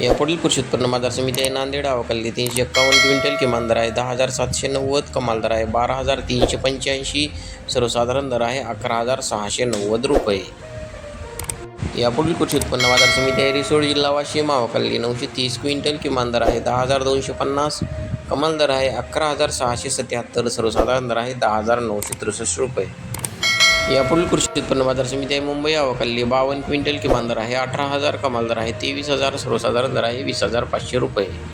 यापुढील कृषी उत्पन्न बाजार समिती आहे. नांदेड अवकाली तीनशे एक्कावन्न क्विंटल किमान दर आहे. दहा हजार सातशे नव्वद कमाल दर आहे. बारा हजार तीनशे पंच्याऐंशी सर्वसाधारण दर आहे. अकरा हजार सहाशे नव्वद रुपये. यापुढील कृषी उत्पन्न बाजार समिती आहे. रिसोड जिल्हा वाशिम अवकाली नऊशे तीस क्विंटल किमान दर आहे. दहा हजार दोनशे पन्नास कमाल दर आहे. अकरा हजार सहाशे सत्याहत्तर सर्वसाधारण दर आहे. दहा हजार नऊशे त्रेसष्ट रुपये. यापुढील कृषी उत्पन्न बाजार समिती आहे. मुंबई अवकाली बावन्न क्विंटल किमान दर आहे. अठरा हजार कमाल दर आहे. तेवीस हजार सर्वसाधारण दर आहे. वीस हजार पाचशे रुपये.